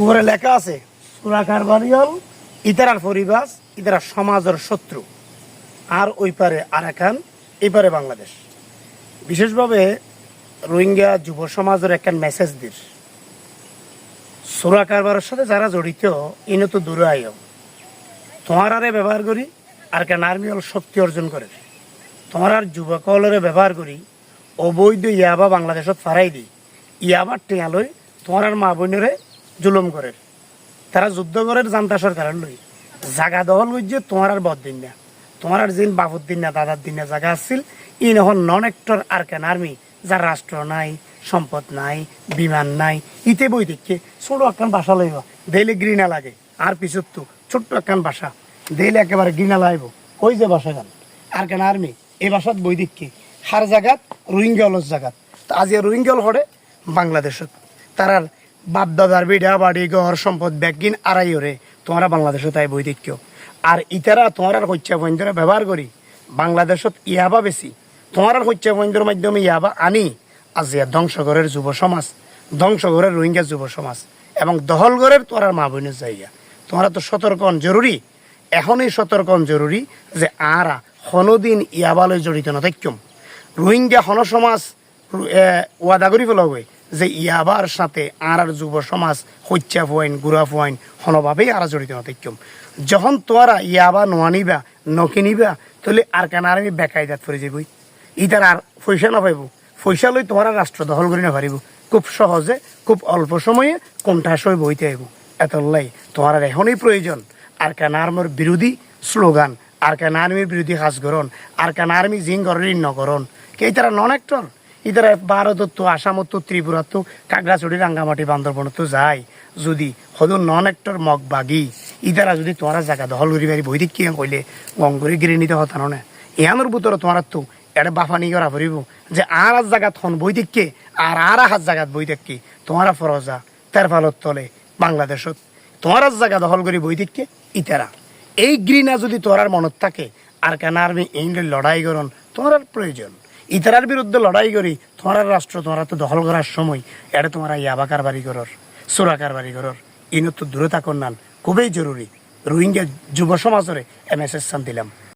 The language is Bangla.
উপরে লেখা আছে, সুরা কারবারিয়ল, ইতারার পরিবাস ইতারা সমাজের শত্রু। আর ওই পারে আরাকান, এই পারে বাংলাদেশ। বিশেষভাবে রোহিঙ্গা যুব সমাজের একটা মেসেজ দিস সুরা কারবারের সাথে যারা জড়িত, ইনো তো দূরে আইও তোমার আরে ব্যবহার করি, আর কেন আর্মি হল শক্তি অর্জন করে। তোমার আর যুবকলরে ব্যবহার করি, অবৈধ ইয়াবা বাংলাদেশত ফারাই দিই। ইয়াবার টিয়ালই তোমার আর মা বোনেরে জুলুম করে। তারা যুদ্ধ করে জানতা সরকারের লই। জাগা দখল করছে তোমার আর বদ দিন না। তোমার আর যিন বাবুর দিন না, দাদার দিন না জায়গা আসছিল। ই নহন নন একটর আর কেন আর্মি, যার রাষ্ট্র নাই, সম্পদ নাই, বিমান নাই, ইতে বই দেখে ছোট একখান বাসা লইব। দেইলে ঘৃণা লাগে। আর পিছত তো ছোট্ট একখান বাসা। দেইলে একেবারে ঘৃণা লাইব। ওই যে বাসা গান আর কেন আর্মি এই বাসাত বই দেখে। হার জায়গাত রোহিঙ্গা অলস জায়গাত তো আজি রোহিঙ্গা হরে বাংলাদেশত। তারার বাপ দাদার বিড়া বাড়ি ঘর সম্পদ ব্যাগিন আড়াই ওরে। তোমরা বাংলাদেশত তাই বই দেখিও আর ইতারা তোমার আর হচ্ছে বন্ধুরা ব্যবহার করি। বাংলাদেশত ইয়াবা বেশি। তোমার আর হচ্ছে বন্ধুর মাধ্যমে ইয়াবা আনি। আজিয়া ধ্বংসগড়ের যুব সমাজ ধ্বংসগড়ের রোহিঙ্গা যুব সমাজ এবং দহলগড়ের তোর আর মা বোনের জায়গা। তোমরা তো সতর্কন জরুরি। এখনই সতর্কন জরুরি যে আরা হনদিন ইয়াবালৈ জড়িত নথাক্যম রোহিঙ্গা হন সমাজ এ, ওয়াদা করি ফেলাবে যে ইয়াবার সাথে আর আর যুব সমাজ হত্যা ফুয়াইন, গুড়া ফুয়াইন, হনভাবেই আর জড়িত নথাক্যম যখন তোরা ইয়াবা নোয়ানিবা নকিনিবা তাহলে আর কেন আর আমি বেকায়দাত পড়ে যাবই ইতার আর পয়সা না পাইব। পয়সা লই তোমার রাষ্ট্র দখল করে না পারিব। খুব সহজে, খুব অল্প সময়ে কোনটা সই বইতে আইব এতলাই তোমার এখনই প্রয়োজন। আর কেন আর্মির বিরোধী স্লোগান? আর কেন আর্মির বিরোধী কাজকরণ আর কেন আর্মি জিং করেন নকরণ কে তারা নন একটর ভারতত তো আসামত তো কাগড়াছড়ি, রাঙ্গামাটি বান্দরবনত যায়। যদি হয়তো নন একটর মগ বাগি ইতারা যদি তোমার জায়গা দখল করি পারি বই দিক কইলে? গঙ্গরি গিরে নিতে হতা ননে ইহানোর ভিতরে তোমার তো এটা বাফানি করা পড়িব যে আর আর জায়গাত হন বই দিকে আর আর হাত জায়গাত বই দেখি তোমার ফরজা, তার ফালত তলে বাংলাদেশত। তোমার জায়গা দখল করি বই দিকে ইতারা। এই ঘৃণা যদি তোরার মনত থাকে, আর কেন আর্মি এই লড়াই করন তোমার প্রয়োজন। ইতারার বিরুদ্ধে লড়াই করি, তোমার রাষ্ট্র, তোমার তো দখল করার সময়। এটা তোমার ইয়াবা কারবারি করর, সোরা কারবারি করর। ইনত তো দূরে থাকুন খুবই জরুরি। রোহিঙ্গা যুব সমাজরে এম এস এস দিলাম